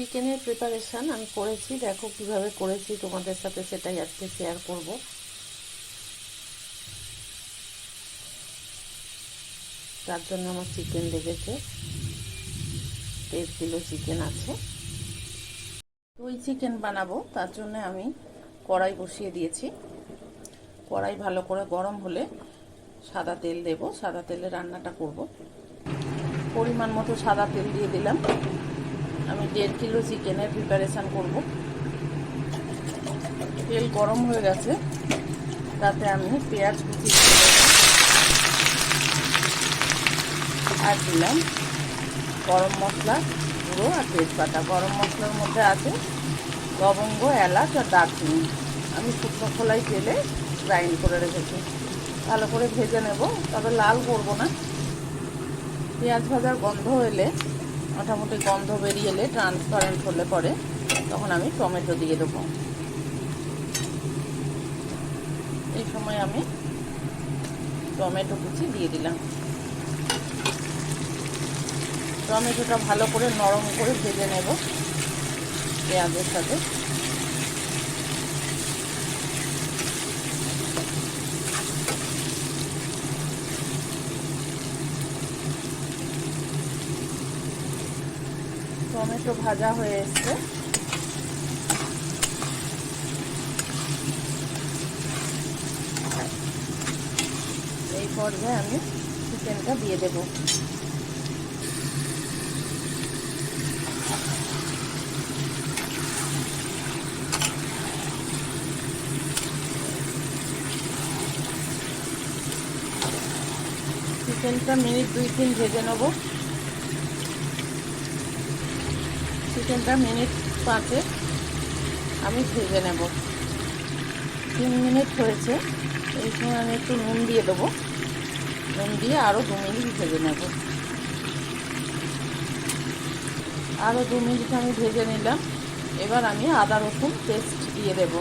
চিকেনের প্রিপারেশান আমি করেছি। দেখো কীভাবে করেছি, তোমাদের সাথে সেটাই আজকে শেয়ার করব। তার জন্য আমার চিকেন লেগেছে। দেড় কিলো চিকেন আছে। ওই চিকেন বানাবো, তার জন্য আমি কড়াই বসিয়ে দিয়েছি। কড়াই ভালো করে গরম হলে সাদা তেল দেব। সাদা তেলে রান্নাটা করব। পরিমাণ মতো সাদা তেল দিয়ে দিলাম। আমি দেড় কিলো চিকেনের প্রিপারেশান করব। তেল গরম হয়ে গেছে। তাতে আমি পেঁয়াজ কুচি আর দিলাম গরম মশলা গুঁড়ো আর তেজপাতা। গরম মশলার মধ্যে আছে লবঙ্গ, এলাচ আর দারচিনি। আমি শুকনো খোলাই তেলে গ্রাইন্ড করে রেখেছি। ভালো করে ভেজে নেব, তবে লাল করব না। পেঁয়াজ ভাজার গন্ধ এলে মোটামুটি গন্ধ বেরিয়ে এলে ট্রান্সপারেন্ট হলে পরে তখন আমি টমেটো দিয়ে দেবো। এই সময় আমি টমেটো কুচি দিয়ে দিলাম। টমেটোটা ভালো করে নরম করে ভেজে নেব পেঁয়াজের সাথে। টমেটো ভাজা হয়ে এসছে। এই পর্যায়ে আমি চিকেনটা দিয়ে দেব। চিকেনটা মিনিট দুই তিন ভেজে নেব। চিকেনটা মিনিট পাঁচে আমি ভেজে নেব। তিন মিনিট হয়েছে, এই সময় আমি একটু নুন দিয়ে দেবো। নুন দিয়ে আরও দু মিনিট ভেজে নেব। আরও দু মিনিট আমি ভেজে নিলাম। এবার আমি আদা রসুন পেস্ট দিয়ে দেব।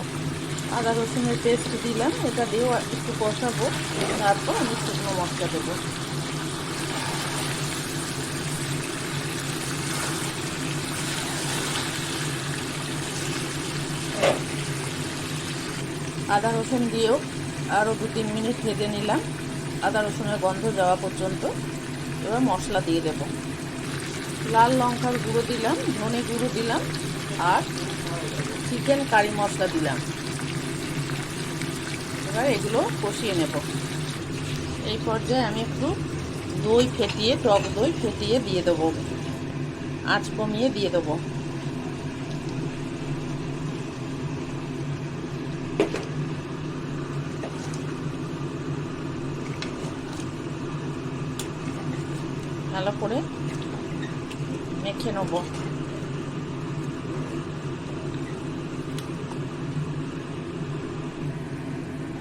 আদা রসুনের পেস্ট দিলাম, এটা দিয়েও একটু কষাবো। তারপর আমি শুকনো মশলা দেবো। আদা রসুন দিয়েও আরও দু তিন মিনিট ভেজে নিলাম। আদা রসুনের গন্ধ যাওয়া পর্যন্ত এবার মশলা দিয়ে দেব। লাল লঙ্কার গুঁড়ো দিলাম, ধনে গুঁড়ো দিলাম আর চিকেন কারি মশলা দিলাম। এবার এগুলো কষিয়ে নেব। এই পর্যায়ে আমি একটু দই ফেটিয়ে, টক দই ফেটিয়ে দিয়ে দেবো। আঁচ কমিয়ে দিয়ে দেবো। ভালো করে মেখে নেব।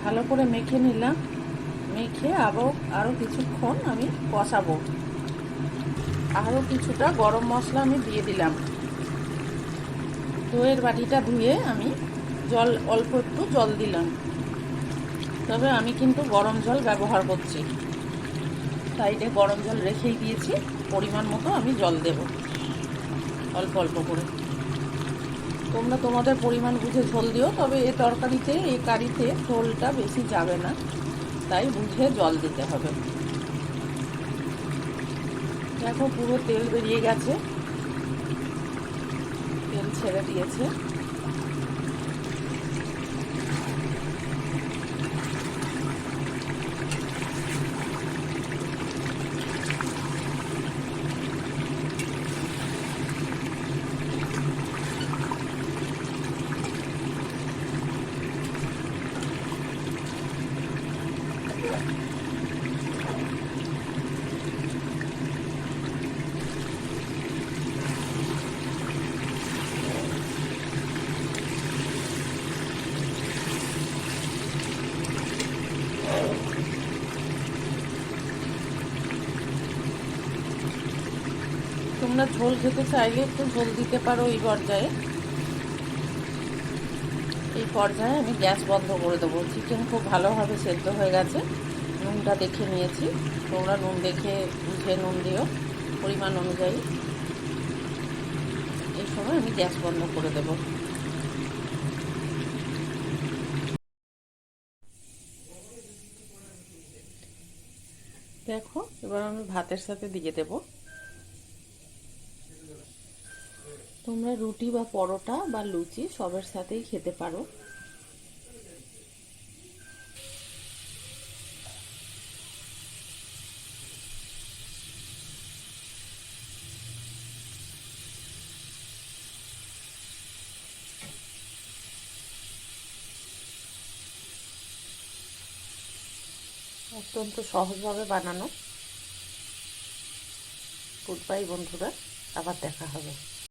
ভালো করে মেখে নিলাম। মেখে আবার আরও কিছুক্ষণ আমি কষাবো। আরও কিছুটা গরম মশলা আমি দিয়ে দিলাম। দইয়ের বাটিটা ধুয়ে আমি জল, অল্প একটু জল দিলাম। তবে আমি কিন্তু গরম জল ব্যবহার করছি। সাইডে গরম জল রেখেই দিয়েছি। পরিমাণ মতো আমি জল দেব। অল্প অল্প করে। তোমরা তোমাদের পরিমাণ বুঝে ঝোল দিও, তবে এ তরকারিতে এই কারিতে ঝোলটা বেশি যাবে না। তাই বুঝে জল দিতে হবে। দেখো পুরো তেল বেরিয়ে গেছে। তেল ছেড়ে দিয়েছে। তোমরা ঝোল খেতে চাইলে একটু ঝোল দিতে পারো এই পর্যায়ে। পর্যায়ে আমি গ্যাস বন্ধ করে দেবো। চিকেন খুব ভালোভাবে সেদ্ধ হয়ে গেছে। নুনটা দেখে নিয়েছি। তোমরা নুন দেখে বুঝে নুন দিও, পরিমাণ অনুযায়ী। এই সময় আমি গ্যাস বন্ধ করে দেব। দেখো, এবার আমি ভাতের সাথে দিয়ে দেব। তোমরা রুটি বা পরোটা বা লুচি সবের সাথেই খেতে পারো। অত্যন্ত সহজভাবে বানানো। গুড বাই বন্ধুরা, আবার দেখা হবে।